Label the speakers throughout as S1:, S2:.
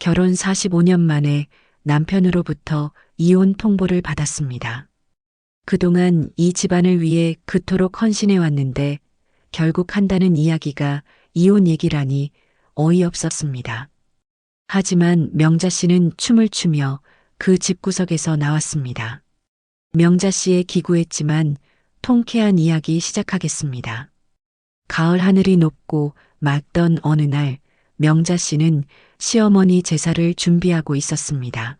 S1: 결혼 45년 만에 남편으로부터 이혼 통보를 받았습니다. 그동안 이 집안을 위해 그토록 헌신해 왔는데 결국 한다는 이야기가 이혼 얘기라니 어이없었습니다. 하지만 명자 씨는 춤을 추며 그 집구석에서 나왔습니다. 명자 씨의 기구했지만 통쾌한 이야기 시작하겠습니다. 가을 하늘이 높고 맑던 어느 날 명자 씨는 시어머니 제사를 준비하고 있었습니다.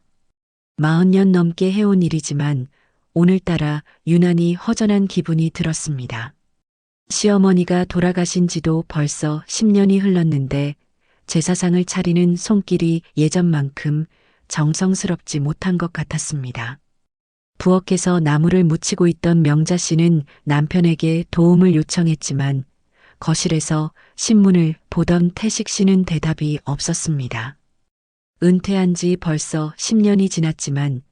S1: 마흔 년 넘게 해온 일이지만 오늘따라 유난히 허전한 기분이 들었습니다. 시어머니가 돌아가신 지도 벌써 10년이 흘렀는데 제사상을 차리는 손길이 예전만큼 정성스럽지 못한 것 같았습니다. 부엌에서 나무를 묻히고 있던 명자 씨는 남편에게 도움을 요청했지만 거실에서 신문을 보던 태식 씨는 대답이 없었습니다. 은퇴한 지 벌써 10년이 지났지만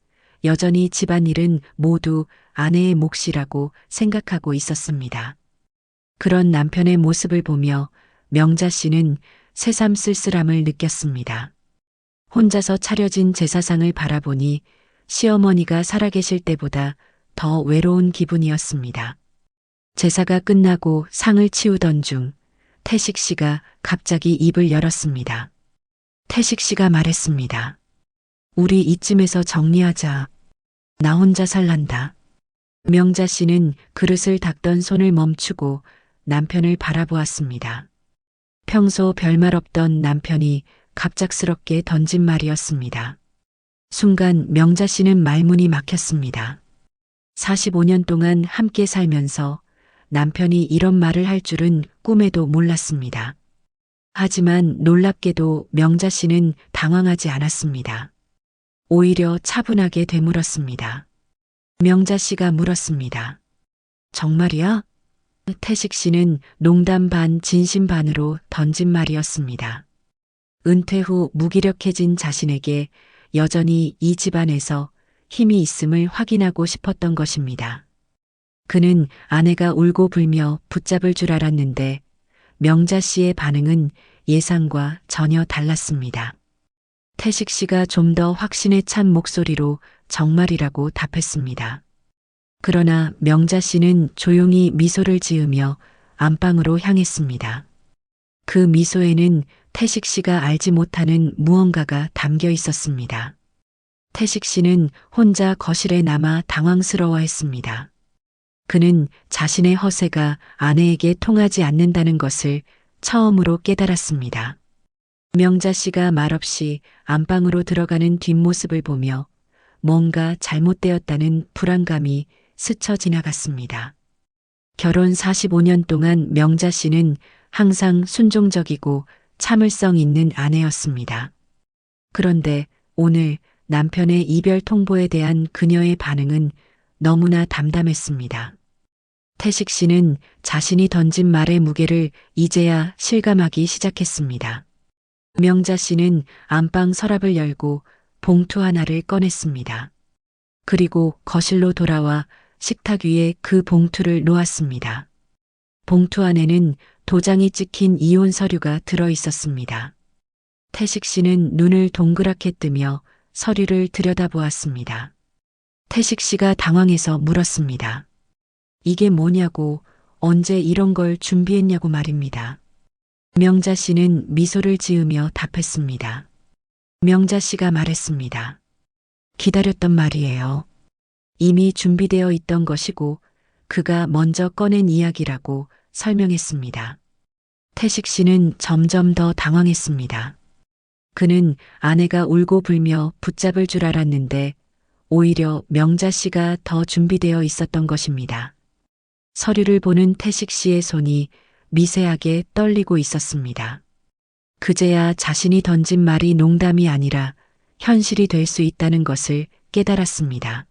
S1: 여전히 집안일은 모두 아내의 몫이라고 생각하고 있었습니다. 그런 남편의 모습을 보며 명자 씨는 새삼 쓸쓸함을 느꼈습니다. 혼자서 차려진 제사상을 바라보니 시어머니가 살아계실 때보다 더 외로운 기분이었습니다. 제사가 끝나고 상을 치우던 중 태식 씨가 갑자기 입을 열었습니다. 태식 씨가 말했습니다. 우리 이쯤에서 정리하자. 나 혼자 살란다. 명자 씨는 그릇을 닦던 손을 멈추고 남편을 바라보았습니다. 평소 별말 없던 남편이 갑작스럽게 던진 말이었습니다. 순간 명자 씨는 말문이 막혔습니다. 45년 동안 함께 살면서 남편이 이런 말을 할 줄은 꿈에도 몰랐습니다. 하지만 놀랍게도 명자 씨는 당황하지 않았습니다. 오히려 차분하게 되물었습니다. 명자 씨가 물었습니다. 정말이야? 태식 씨는 농담 반 진심 반으로 던진 말이었습니다. 은퇴 후 무기력해진 자신에게 여전히 이 집안에서 힘이 있음을 확인하고 싶었던 것입니다. 그는 아내가 울고 불며 붙잡을 줄 알았는데 명자 씨의 반응은 예상과 전혀 달랐습니다. 태식 씨가 좀 더 확신에 찬 목소리로 정말이라고 답했습니다. 그러나 명자 씨는 조용히 미소를 지으며 안방으로 향했습니다. 그 미소에는 태식 씨가 알지 못하는 무언가가 담겨 있었습니다. 태식 씨는 혼자 거실에 남아 당황스러워 했습니다. 그는 자신의 허세가 아내에게 통하지 않는다는 것을 처음으로 깨달았습니다. 명자 씨가 말없이 안방으로 들어가는 뒷모습을 보며 뭔가 잘못되었다는 불안감이 스쳐 지나갔습니다. 결혼 45년 동안 명자 씨는 항상 순종적이고 참을성 있는 아내였습니다. 그런데 오늘 남편의 이별 통보에 대한 그녀의 반응은 너무나 담담했습니다. 태식 씨는 자신이 던진 말의 무게를 이제야 실감하기 시작했습니다. 명자 씨는 안방 서랍을 열고 봉투 하나를 꺼냈습니다. 그리고 거실로 돌아와 식탁 위에 그 봉투를 놓았습니다. 봉투 안에는 도장이 찍힌 이혼 서류가 들어 있었습니다. 태식 씨는 눈을 동그랗게 뜨며 서류를 들여다보았습니다. 태식 씨가 당황해서 물었습니다. 이게 뭐냐고 언제 이런 걸 준비했냐고 말입니다. 명자 씨는 미소를 지으며 답했습니다. 명자 씨가 말했습니다. 기다렸던 말이에요. 이미 준비되어 있던 것이고 그가 먼저 꺼낸 이야기라고 설명했습니다. 태식 씨는 점점 더 당황했습니다. 그는 아내가 울고 불며 붙잡을 줄 알았는데 오히려 명자 씨가 더 준비되어 있었던 것입니다. 서류를 보는 태식 씨의 손이 미세하게 떨리고 있었습니다. 그제야 자신이 던진 말이 농담이 아니라 현실이 될 수 있다는 것을 깨달았습니다.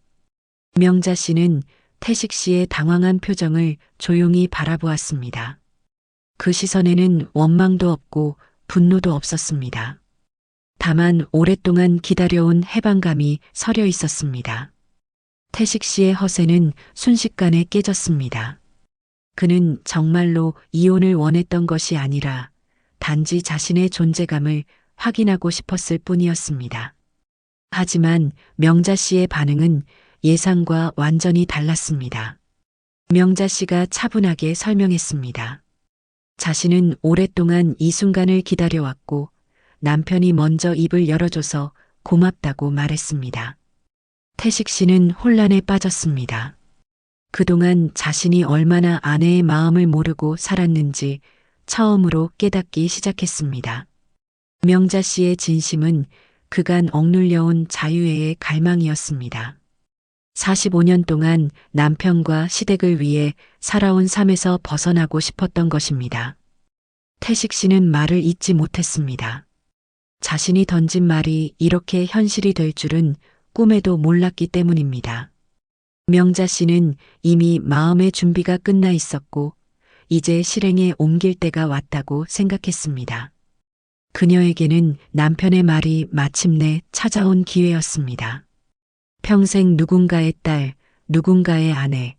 S1: 명자 씨는 태식 씨의 당황한 표정을 조용히 바라보았습니다. 그 시선에는 원망도 없고 분노도 없었습니다. 다만 오랫동안 기다려온 해방감이 서려 있었습니다. 태식 씨의 허세는 순식간에 깨졌습니다. 그는 정말로 이혼을 원했던 것이 아니라 단지 자신의 존재감을 확인하고 싶었을 뿐이었습니다. 하지만 명자 씨의 반응은 예상과 완전히 달랐습니다. 명자 씨가 차분하게 설명했습니다. 자신은 오랫동안 이 순간을 기다려왔고 남편이 먼저 입을 열어줘서 고맙다고 말했습니다. 태식 씨는 혼란에 빠졌습니다. 그동안 자신이 얼마나 아내의 마음을 모르고 살았는지 처음으로 깨닫기 시작했습니다. 명자 씨의 진심은 그간 억눌려온 자유의 갈망이었습니다. 45년 동안 남편과 시댁을 위해 살아온 삶에서 벗어나고 싶었던 것입니다. 태식 씨는 말을 잊지 못했습니다. 자신이 던진 말이 이렇게 현실이 될 줄은 꿈에도 몰랐기 때문입니다. 명자 씨는 이미 마음의 준비가 끝나 있었고 이제 실행에 옮길 때가 왔다고 생각했습니다. 그녀에게는 남편의 말이 마침내 찾아온 기회였습니다. 평생 누군가의 딸, 누군가의 아내,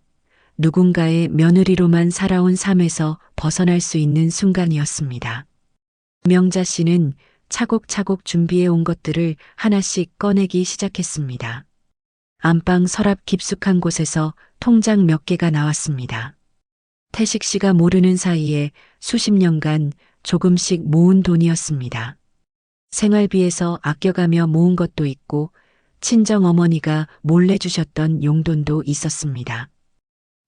S1: 누군가의 며느리로만 살아온 삶에서 벗어날 수 있는 순간이었습니다. 명자 씨는 차곡차곡 준비해 온 것들을 하나씩 꺼내기 시작했습니다. 안방 서랍 깊숙한 곳에서 통장 몇 개가 나왔습니다. 태식 씨가 모르는 사이에 수십 년간 조금씩 모은 돈이었습니다. 생활비에서 아껴가며 모은 것도 있고 친정 어머니가 몰래 주셨던 용돈도 있었습니다.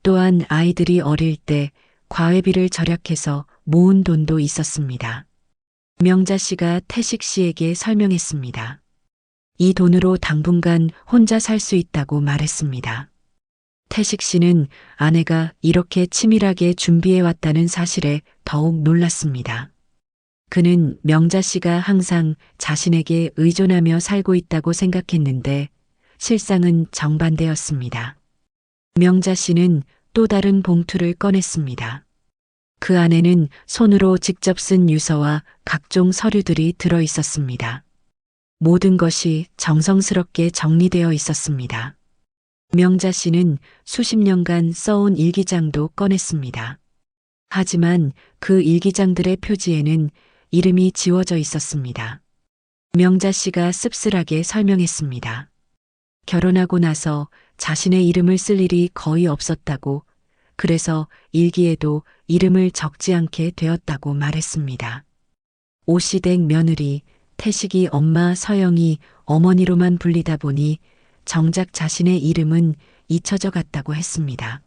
S1: 또한 아이들이 어릴 때 과외비를 절약해서 모은 돈도 있었습니다. 명자 씨가 태식 씨에게 설명했습니다. 이 돈으로 당분간 혼자 살 수 있다고 말했습니다. 태식 씨는 아내가 이렇게 치밀하게 준비해왔다는 사실에 더욱 놀랐습니다. 그는 명자 씨가 항상 자신에게 의존하며 살고 있다고 생각했는데 실상은 정반대였습니다. 명자 씨는 또 다른 봉투를 꺼냈습니다. 그 안에는 손으로 직접 쓴 유서와 각종 서류들이 들어 있었습니다. 모든 것이 정성스럽게 정리되어 있었습니다. 명자 씨는 수십 년간 써온 일기장도 꺼냈습니다. 하지만 그 일기장들의 표지에는 이름이 지워져 있었습니다. 명자 씨가 씁쓸하게 설명했습니다. 결혼하고 나서 자신의 이름을 쓸 일이 거의 없었다고 그래서 일기에도 이름을 적지 않게 되었다고 말했습니다. 오시댁 며느리, 태식이 엄마 서영이 어머니로만 불리다 보니 정작 자신의 이름은 잊혀져 갔다고 했습니다.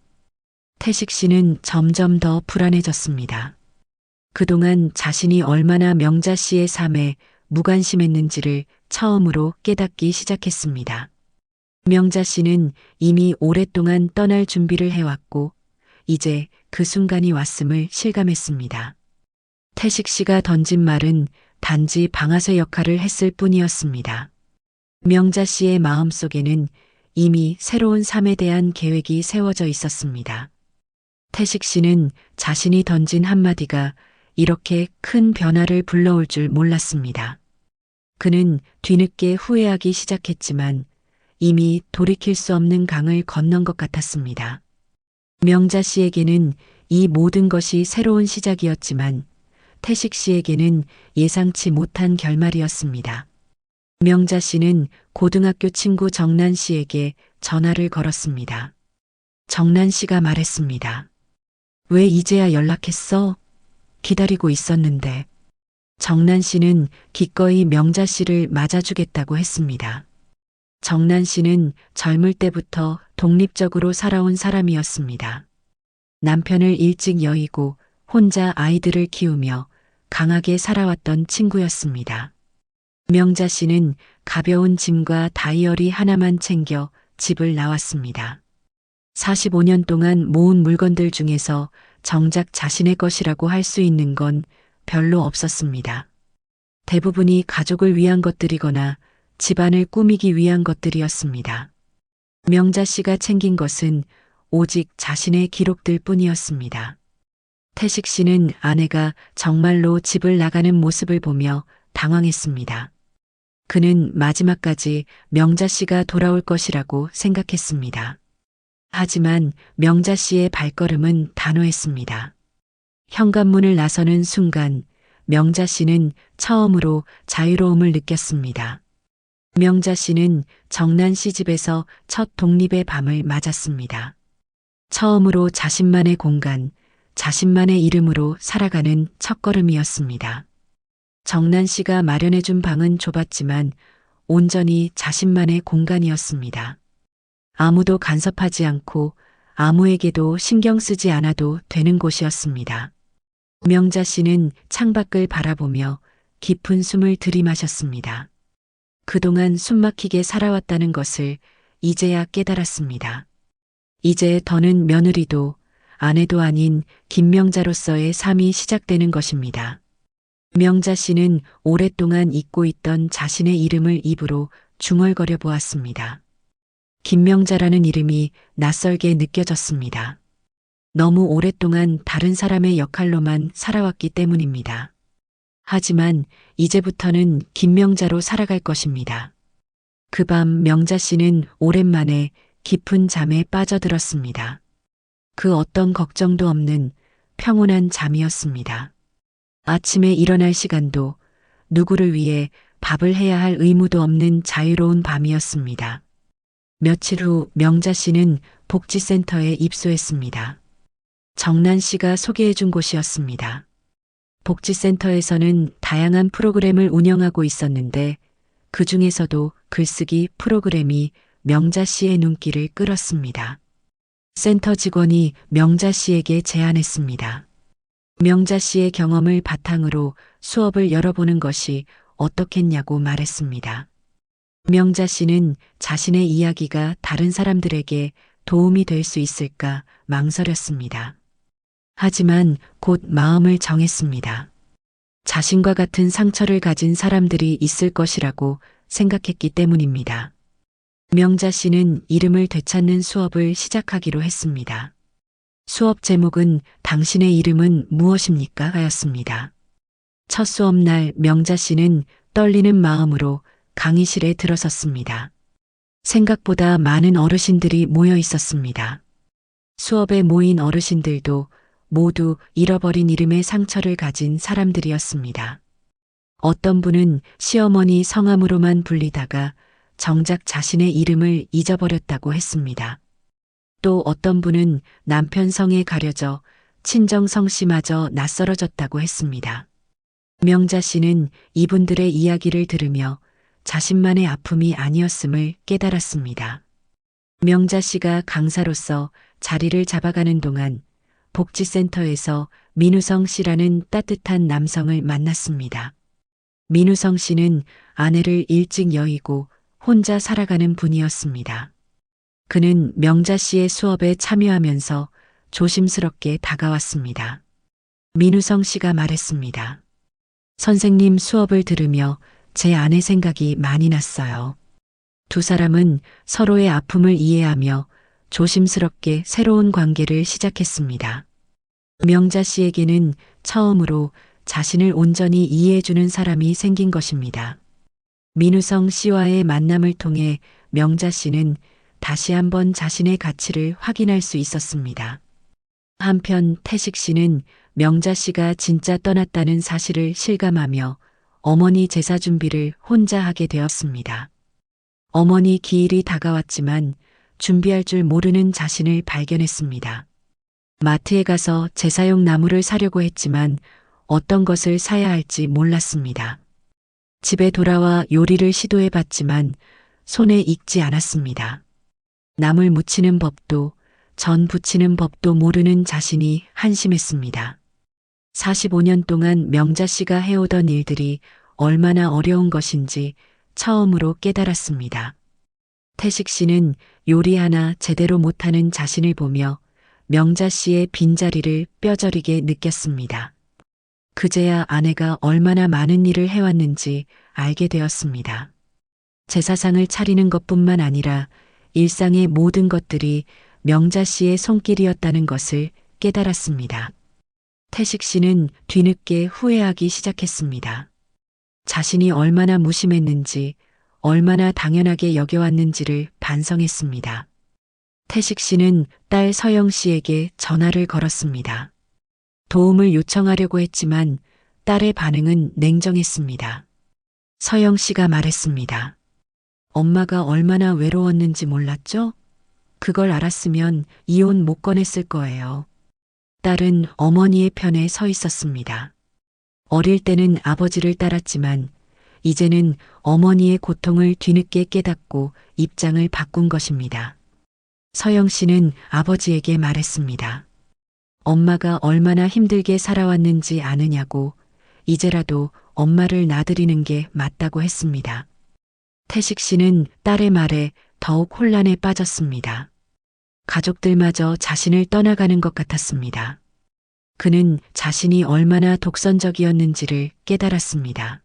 S1: 태식 씨는 점점 더 불안해졌습니다. 그동안 자신이 얼마나 명자 씨의 삶에 무관심했는지를 처음으로 깨닫기 시작했습니다. 명자 씨는 이미 오랫동안 떠날 준비를 해왔고, 이제 그 순간이 왔음을 실감했습니다. 태식 씨가 던진 말은 단지 방아쇠 역할을 했을 뿐이었습니다. 명자 씨의 마음 속에는 이미 새로운 삶에 대한 계획이 세워져 있었습니다. 태식 씨는 자신이 던진 한마디가 이렇게 큰 변화를 불러올 줄 몰랐습니다. 그는 뒤늦게 후회하기 시작했지만 이미 돌이킬 수 없는 강을 건넌 것 같았습니다. 명자 씨에게는 이 모든 것이 새로운 시작이었지만 태식 씨에게는 예상치 못한 결말이었습니다. 명자 씨는 고등학교 친구 정난 씨에게 전화를 걸었습니다. 정난 씨가 말했습니다. 왜 이제야 연락했어? 기다리고 있었는데. 정난 씨는 기꺼이 명자 씨를 맞아주겠다고 했습니다. 정난 씨는 젊을 때부터 독립적으로 살아온 사람이었습니다. 남편을 일찍 여의고 혼자 아이들을 키우며 강하게 살아왔던 친구였습니다. 명자 씨는 가벼운 짐과 다이어리 하나만 챙겨 집을 나왔습니다. 45년 동안 모은 물건들 중에서 정작 자신의 것이라고 할 수 있는 건 별로 없었습니다. 대부분이 가족을 위한 것들이거나 집안을 꾸미기 위한 것들이었습니다. 명자 씨가 챙긴 것은 오직 자신의 기록들 뿐이었습니다. 태식 씨는 아내가 정말로 집을 나가는 모습을 보며 당황했습니다. 그는 마지막까지 명자 씨가 돌아올 것이라고 생각했습니다. 하지만 명자 씨의 발걸음은 단호했습니다. 현관문을 나서는 순간 명자 씨는 처음으로 자유로움을 느꼈습니다. 명자 씨는 정난 씨 집에서 첫 독립의 밤을 맞았습니다. 처음으로 자신만의 공간, 자신만의 이름으로 살아가는 첫걸음이었습니다. 정난 씨가 마련해준 방은 좁았지만 온전히 자신만의 공간이었습니다. 아무도 간섭하지 않고 아무에게도 신경 쓰지 않아도 되는 곳이었습니다. 명자 씨는 창밖을 바라보며 깊은 숨을 들이마셨습니다. 그동안 숨막히게 살아왔다는 것을 이제야 깨달았습니다. 이제 더는 며느리도 아내도 아닌 김명자로서의 삶이 시작되는 것입니다. 명자 씨는 오랫동안 잊고 있던 자신의 이름을 입으로 중얼거려 보았습니다. 김명자라는 이름이 낯설게 느껴졌습니다. 너무 오랫동안 다른 사람의 역할로만 살아왔기 때문입니다. 하지만 이제부터는 김명자로 살아갈 것입니다. 그 밤 명자 씨는 오랜만에 깊은 잠에 빠져들었습니다. 그 어떤 걱정도 없는 평온한 잠이었습니다. 아침에 일어날 시간도 누구를 위해 밥을 해야 할 의무도 없는 자유로운 밤이었습니다. 며칠 후 명자 씨는 복지센터에 입소했습니다. 정난 씨가 소개해 준 곳이었습니다. 복지센터에서는 다양한 프로그램을 운영하고 있었는데 그 중에서도 글쓰기 프로그램이 명자 씨의 눈길을 끌었습니다. 센터 직원이 명자 씨에게 제안했습니다. 명자 씨의 경험을 바탕으로 수업을 열어보는 것이 어떻겠냐고 말했습니다. 명자 씨는 자신의 이야기가 다른 사람들에게 도움이 될 수 있을까 망설였습니다. 하지만 곧 마음을 정했습니다. 자신과 같은 상처를 가진 사람들이 있을 것이라고 생각했기 때문입니다. 명자 씨는 이름을 되찾는 수업을 시작하기로 했습니다. 수업 제목은 당신의 이름은 무엇입니까? 하였습니다. 첫 수업 날 명자 씨는 떨리는 마음으로 강의실에 들어섰습니다. 생각보다 많은 어르신들이 모여 있었습니다. 수업에 모인 어르신들도 모두 잃어버린 이름의 상처를 가진 사람들이었습니다. 어떤 분은 시어머니 성함으로만 불리다가 정작 자신의 이름을 잊어버렸다고 했습니다. 또 어떤 분은 남편 성에 가려져 친정 성씨마저 낯설어졌다고 했습니다. 명자 씨는 이분들의 이야기를 들으며 자신만의 아픔이 아니었음을 깨달았습니다. 명자 씨가 강사로서 자리를 잡아가는 동안 복지센터에서 민우성 씨라는 따뜻한 남성을 만났습니다. 민우성 씨는 아내를 일찍 여의고 혼자 살아가는 분이었습니다. 그는 명자 씨의 수업에 참여하면서 조심스럽게 다가왔습니다. 민우성 씨가 말했습니다. 선생님 수업을 들으며 제 아내 생각이 많이 났어요. 두 사람은 서로의 아픔을 이해하며 조심스럽게 새로운 관계를 시작했습니다. 명자 씨에게는 처음으로 자신을 온전히 이해해주는 사람이 생긴 것입니다. 민우성 씨와의 만남을 통해 명자 씨는 다시 한번 자신의 가치를 확인할 수 있었습니다. 한편 태식 씨는 명자 씨가 진짜 떠났다는 사실을 실감하며 어머니 제사 준비를 혼자 하게 되었습니다. 어머니 기일이 다가왔지만 준비할 줄 모르는 자신을 발견했습니다. 마트에 가서 제사용 나무를 사려고 했지만 어떤 것을 사야 할지 몰랐습니다. 집에 돌아와 요리를 시도해 봤지만 손에 익지 않았습니다. 나물 무치는 법도 전 부치는 법도 모르는 자신이 한심했습니다. 45년 동안 명자 씨가 해오던 일들이 얼마나 어려운 것인지 처음으로 깨달았습니다. 태식 씨는 요리 하나 제대로 못하는 자신을 보며 명자 씨의 빈자리를 뼈저리게 느꼈습니다. 그제야 아내가 얼마나 많은 일을 해왔는지 알게 되었습니다. 제사상을 차리는 것뿐만 아니라 일상의 모든 것들이 명자 씨의 손길이었다는 것을 깨달았습니다. 태식 씨는 뒤늦게 후회하기 시작했습니다. 자신이 얼마나 무심했는지, 얼마나 당연하게 여겨왔는지를 반성했습니다. 태식 씨는 딸 서영 씨에게 전화를 걸었습니다. 도움을 요청하려고 했지만 딸의 반응은 냉정했습니다. 서영 씨가 말했습니다. 엄마가 얼마나 외로웠는지 몰랐죠? 그걸 알았으면 이혼 못 꺼냈을 거예요. 딸은 어머니의 편에 서 있었습니다. 어릴 때는 아버지를 따랐지만 이제는 어머니의 고통을 뒤늦게 깨닫고 입장을 바꾼 것입니다. 서영 씨는 아버지에게 말했습니다. 엄마가 얼마나 힘들게 살아왔는지 아느냐고 이제라도 엄마를 놔드리는 게 맞다고 했습니다. 태식 씨는 딸의 말에 더욱 혼란에 빠졌습니다. 가족들마저 자신을 떠나가는 것 같았습니다. 그는 자신이 얼마나 독선적이었는지를 깨달았습니다.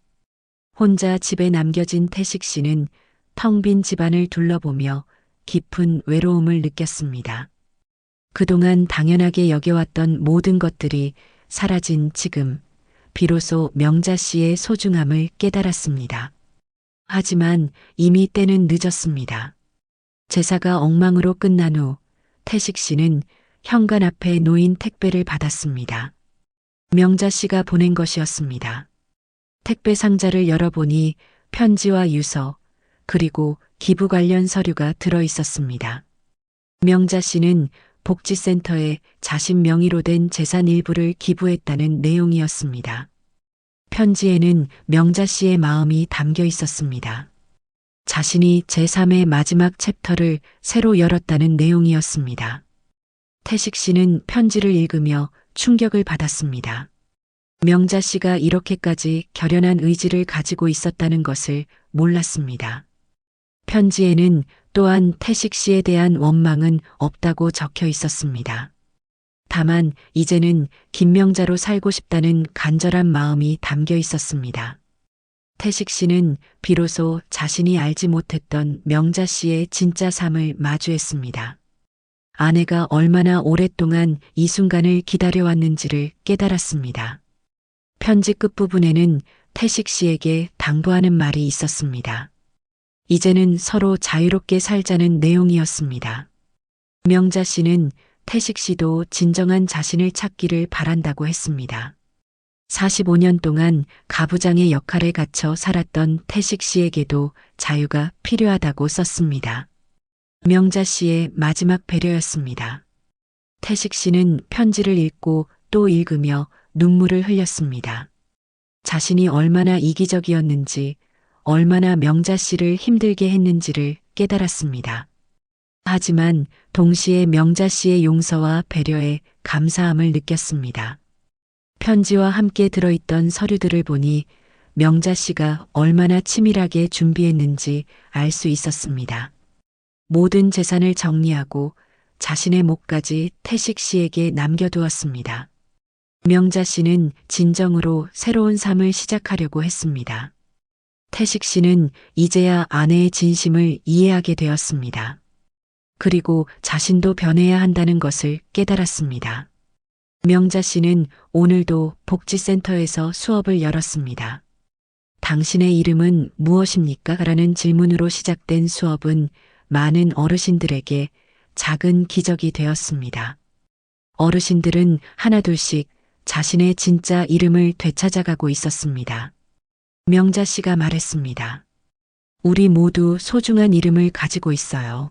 S1: 혼자 집에 남겨진 태식 씨는 텅 빈 집안을 둘러보며 깊은 외로움을 느꼈습니다. 그동안 당연하게 여겨왔던 모든 것들이 사라진 지금, 비로소 명자 씨의 소중함을 깨달았습니다. 하지만 이미 때는 늦었습니다. 제사가 엉망으로 끝난 후 태식 씨는 현관 앞에 놓인 택배를 받았습니다. 명자 씨가 보낸 것이었습니다. 택배 상자를 열어보니 편지와 유서, 그리고 기부 관련 서류가 들어 있었습니다. 명자 씨는 복지센터에 자신 명의로 된 재산 일부를 기부했다는 내용이었습니다. 편지에는 명자 씨의 마음이 담겨 있었습니다. 자신이 제3의 마지막 챕터를 새로 열었다는 내용이었습니다. 태식 씨는 편지를 읽으며 충격을 받았습니다. 명자 씨가 이렇게까지 결연한 의지를 가지고 있었다는 것을 몰랐습니다. 편지에는 또한 태식 씨에 대한 원망은 없다고 적혀 있었습니다. 다만 이제는 김명자로 살고 싶다는 간절한 마음이 담겨 있었습니다. 태식 씨는 비로소 자신이 알지 못했던 명자 씨의 진짜 삶을 마주했습니다. 아내가 얼마나 오랫동안 이 순간을 기다려왔는지를 깨달았습니다. 편지 끝부분에는 태식 씨에게 당부하는 말이 있었습니다. 이제는 서로 자유롭게 살자는 내용이었습니다. 명자 씨는 태식 씨도 진정한 자신을 찾기를 바란다고 했습니다. 45년 동안 가부장의 역할에 갇혀 살았던 태식 씨에게도 자유가 필요하다고 썼습니다. 명자 씨의 마지막 배려였습니다. 태식 씨는 편지를 읽고 또 읽으며 눈물을 흘렸습니다. 자신이 얼마나 이기적이었는지, 얼마나 명자 씨를 힘들게 했는지를 깨달았습니다. 하지만 동시에 명자 씨의 용서와 배려에 감사함을 느꼈습니다. 편지와 함께 들어있던 서류들을 보니 명자 씨가 얼마나 치밀하게 준비했는지 알 수 있었습니다. 모든 재산을 정리하고 자신의 몫까지 태식 씨에게 남겨두었습니다. 명자 씨는 진정으로 새로운 삶을 시작하려고 했습니다. 태식 씨는 이제야 아내의 진심을 이해하게 되었습니다. 그리고 자신도 변해야 한다는 것을 깨달았습니다. 명자 씨는 오늘도 복지센터에서 수업을 열었습니다. 당신의 이름은 무엇입니까? 라는 질문으로 시작된 수업은 많은 어르신들에게 작은 기적이 되었습니다. 어르신들은 하나둘씩 자신의 진짜 이름을 되찾아가고 있었습니다. 명자 씨가 말했습니다. 우리 모두 소중한 이름을 가지고 있어요.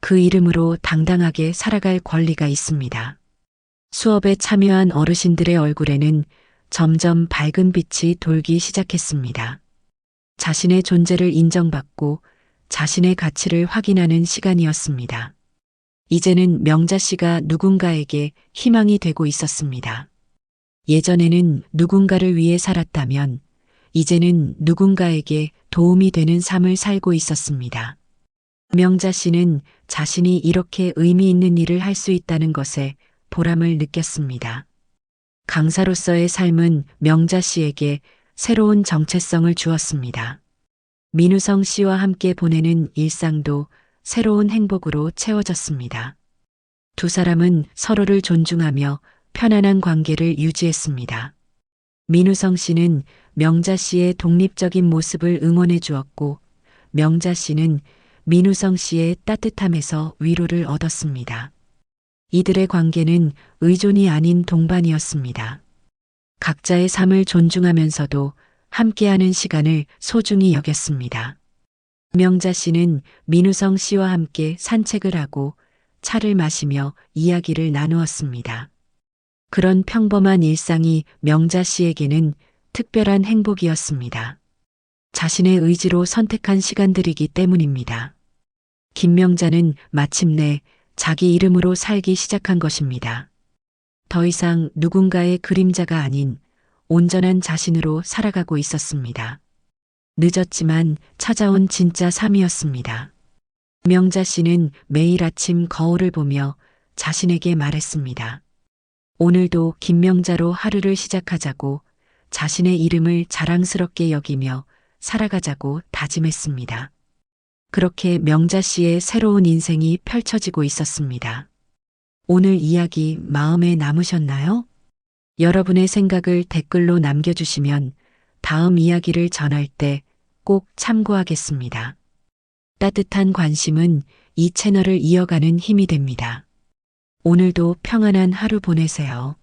S1: 그 이름으로 당당하게 살아갈 권리가 있습니다. 수업에 참여한 어르신들의 얼굴에는 점점 밝은 빛이 돌기 시작했습니다. 자신의 존재를 인정받고 자신의 가치를 확인하는 시간이었습니다. 이제는 명자 씨가 누군가에게 희망이 되고 있었습니다. 예전에는 누군가를 위해 살았다면 이제는 누군가에게 도움이 되는 삶을 살고 있었습니다. 명자 씨는 자신이 이렇게 의미 있는 일을 할 수 있다는 것에 보람을 느꼈습니다. 강사로서의 삶은 명자 씨에게 새로운 정체성을 주었습니다. 민우성 씨와 함께 보내는 일상도 새로운 행복으로 채워졌습니다. 두 사람은 서로를 존중하며 편안한 관계를 유지했습니다. 민우성 씨는 명자 씨의 독립적인 모습을 응원해 주었고, 명자 씨는 민우성 씨의 따뜻함에서 위로를 얻었습니다. 이들의 관계는 의존이 아닌 동반이었습니다. 각자의 삶을 존중하면서도 함께하는 시간을 소중히 여겼습니다. 명자 씨는 민우성 씨와 함께 산책을 하고 차를 마시며 이야기를 나누었습니다. 그런 평범한 일상이 명자 씨에게는 특별한 행복이었습니다. 자신의 의지로 선택한 시간들이기 때문입니다. 김명자는 마침내 자기 이름으로 살기 시작한 것입니다. 더 이상 누군가의 그림자가 아닌 온전한 자신으로 살아가고 있었습니다. 늦었지만 찾아온 진짜 삶이었습니다. 명자 씨는 매일 아침 거울을 보며 자신에게 말했습니다. 오늘도 김명자로 하루를 시작하자고 자신의 이름을 자랑스럽게 여기며 살아가자고 다짐했습니다. 그렇게 명자 씨의 새로운 인생이 펼쳐지고 있었습니다. 오늘 이야기 마음에 남으셨나요? 여러분의 생각을 댓글로 남겨주시면 다음 이야기를 전할 때 꼭 참고하겠습니다. 따뜻한 관심은 이 채널을 이어가는 힘이 됩니다. 오늘도 평안한 하루 보내세요.